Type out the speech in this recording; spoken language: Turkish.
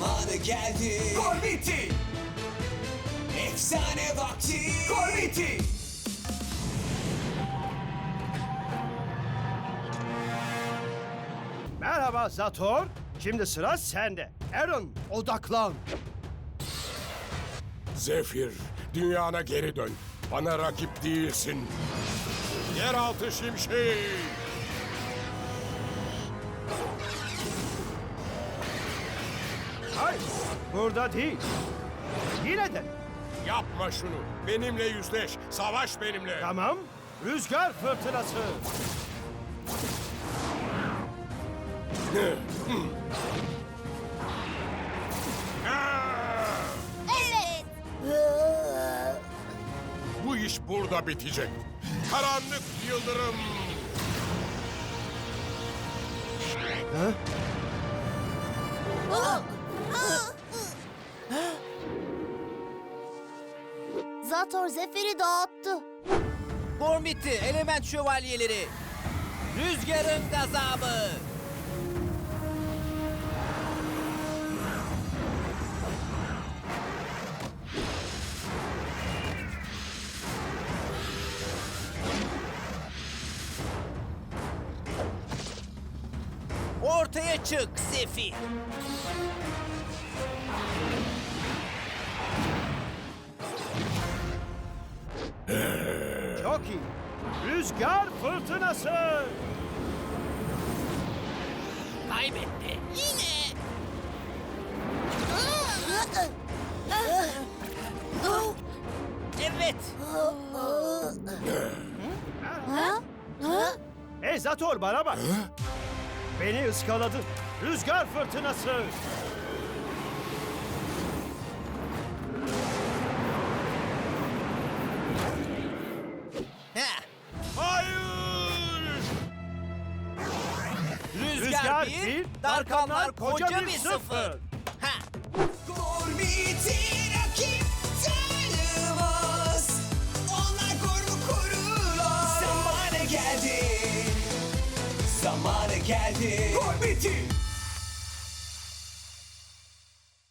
Zamanı geldi. Gol bitti. Efsane vakti. Gol bitti. Merhaba Zator. Şimdi sıra sende. Aaron odaklan. Zefir, dünyana geri dön. Bana rakip değilsin. Yeraltı şimşeği. Burada değil. Yine de. Yapma şunu. Benimle yüzleş. Savaş benimle. Tamam. Rüzgar fırtınası. Evet. Bu iş burada bitecek. Karanlık yıldırım. Zator Zefer'i dağıttı. Form bitti. Element şövalyeleri. Rüzgarın gazabı. Ortaya çık Zefir. Çok iyi. Rüzgar fırtınası. Kaybetti. Yine. Evet. Hey Zator bana bak. Beni ıskaladın. Rüzgar fırtınası. Rüzgar, bir, bir, Darkanlar koca bir sıfır. sıfır. Ha. Rakip tanımaz. Onlar. Zamanı geldi. Zamanı geldi.